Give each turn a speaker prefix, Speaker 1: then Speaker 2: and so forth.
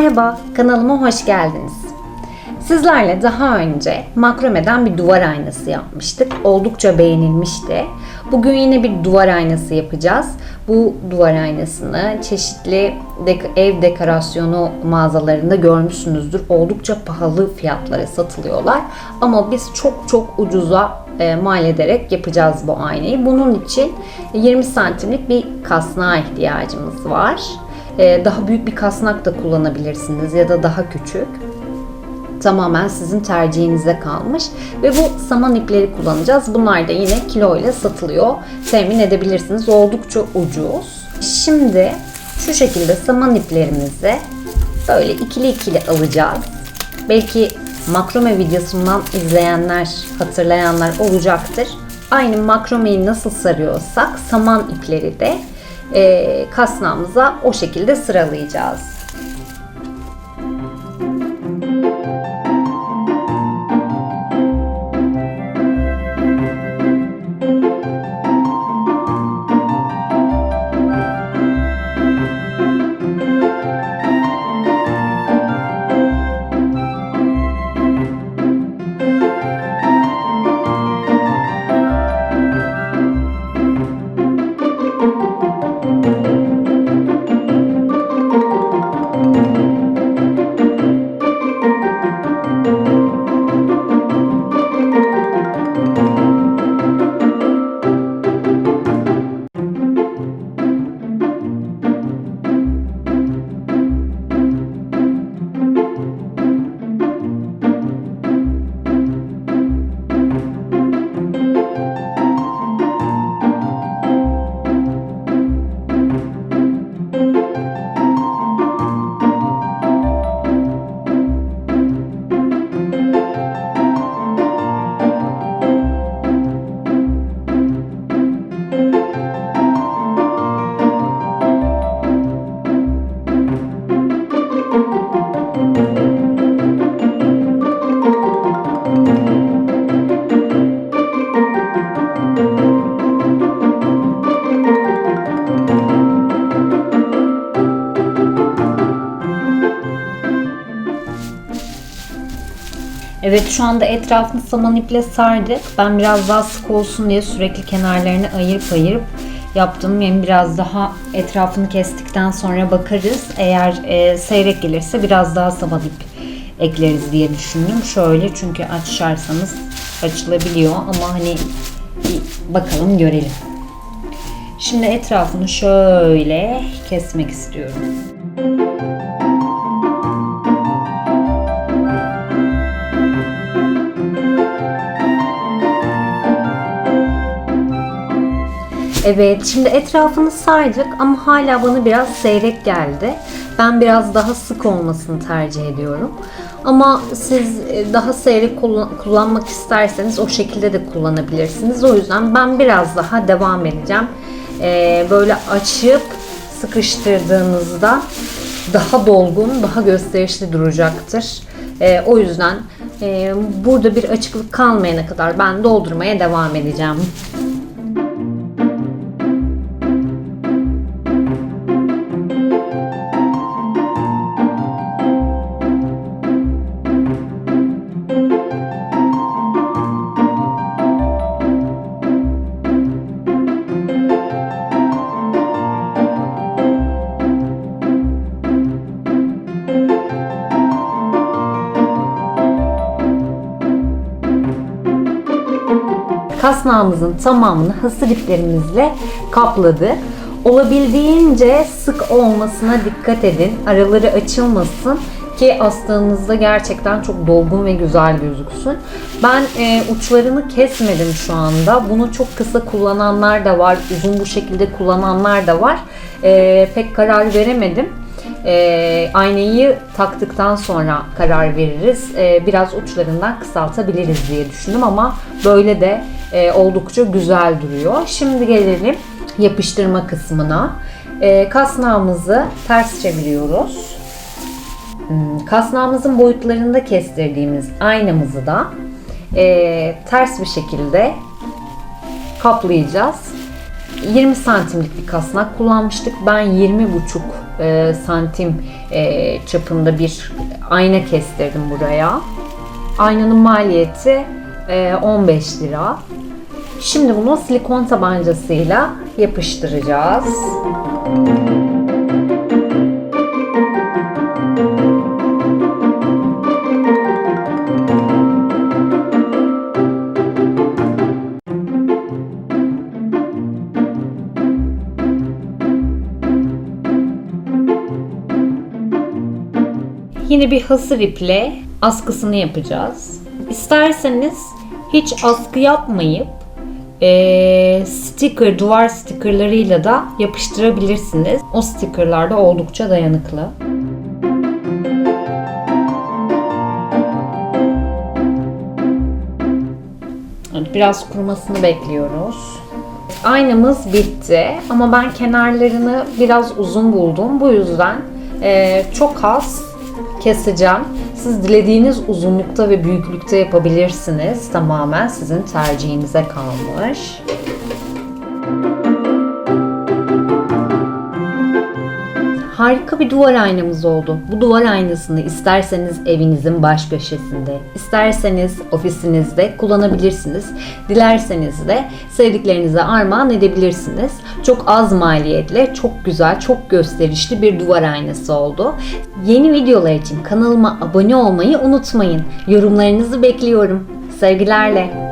Speaker 1: Merhaba, kanalıma hoş geldiniz. Sizlerle daha önce makromeden bir duvar aynası yapmıştık. Oldukça beğenilmişti. Bugün yine bir duvar aynası yapacağız. Bu duvar aynasını çeşitli dek- ev dekorasyonu mağazalarında görmüşsünüzdür. Oldukça pahalı fiyatlara satılıyorlar. Ama biz çok çok ucuza e, mal ederek yapacağız bu aynayı. Bunun için 20 santimlik bir kasnağa ihtiyacımız var. E, Daha büyük bir kasnak da kullanabilirsiniz ya da daha küçük tamamen sizin tercihinize kalmış. Ve bu saman ipleri kullanacağız. Bunlar da yine kilo ile satılıyor. Temin edebilirsiniz. Oldukça ucuz. Şimdi şu şekilde saman iplerimizi böyle ikili ikili alacağız. Belki makrome videosundan izleyenler, hatırlayanlar olacaktır. Aynı makromeyi nasıl sarıyorsak saman ipleri de kasnağımıza o şekilde sıralayacağız. Evet şu anda etrafını saman iple sardık. Ben biraz daha sık olsun diye sürekli kenarlarını ayırıp ayırıp yaptım. Yani biraz daha etrafını kestikten sonra bakarız. Eğer e, seyrek gelirse biraz daha saman ip ekleriz diye düşündüm. Şöyle çünkü açarsanız açılabiliyor ama hani bakalım görelim. Şimdi etrafını şöyle kesmek istiyorum. Evet, şimdi etrafını sardık ama hala bana biraz seyrek geldi. Ben biraz daha sık olmasını tercih ediyorum. Ama siz e, daha seyrek kullan- kullanmak isterseniz o şekilde de kullanabilirsiniz. O yüzden ben biraz daha devam edeceğim. Ee, böyle açıp sıkıştırdığınızda daha dolgun, daha gösterişli duracaktır. Ee, o yüzden e, burada bir açıklık kalmayana kadar ben doldurmaya devam edeceğim. Kasnağımızın tamamını hasır iplerimizle kapladık. Olabildiğince sık olmasına dikkat edin. Araları açılmasın ki astığınızda gerçekten çok dolgun ve güzel gözüksün. Ben e, uçlarını kesmedim şu anda. Bunu çok kısa kullananlar da var, uzun bu şekilde kullananlar da var. E, pek karar veremedim. E, aynayı taktıktan sonra karar veririz. E, biraz uçlarından kısaltabiliriz diye düşündüm ama böyle de e, oldukça güzel duruyor. Şimdi gelelim yapıştırma kısmına. E, kasnağımızı ters çeviriyoruz. Hmm, Kasnağımızın boyutlarında kestirdiğimiz aynamızı da e, ters bir şekilde kaplayacağız. 20 santimlik bir kasnak kullanmıştık. Ben 20 buçuk e, santim e, çapında bir ayna kestirdim buraya. Aynanın maliyeti e, 15 lira. Şimdi bunu silikon tabancasıyla yapıştıracağız. Yine bir hasır iple askısını yapacağız. İsterseniz hiç askı yapmayıp eee, sticker, duvar stickerlarıyla da yapıştırabilirsiniz. O stickerlar da oldukça dayanıklı. Biraz kurumasını bekliyoruz. Aynamız bitti ama ben kenarlarını biraz uzun buldum. Bu yüzden eee, çok az keseceğim. Siz dilediğiniz uzunlukta ve büyüklükte yapabilirsiniz. Tamamen sizin tercihinize kalmış. Harika bir duvar aynamız oldu. Bu duvar aynasını isterseniz evinizin baş köşesinde, isterseniz ofisinizde kullanabilirsiniz. Dilerseniz de sevdiklerinize armağan edebilirsiniz. Çok az maliyetle, çok güzel, çok gösterişli bir duvar aynası oldu. Yeni videolar için kanalıma abone olmayı unutmayın. Yorumlarınızı bekliyorum. Sevgilerle.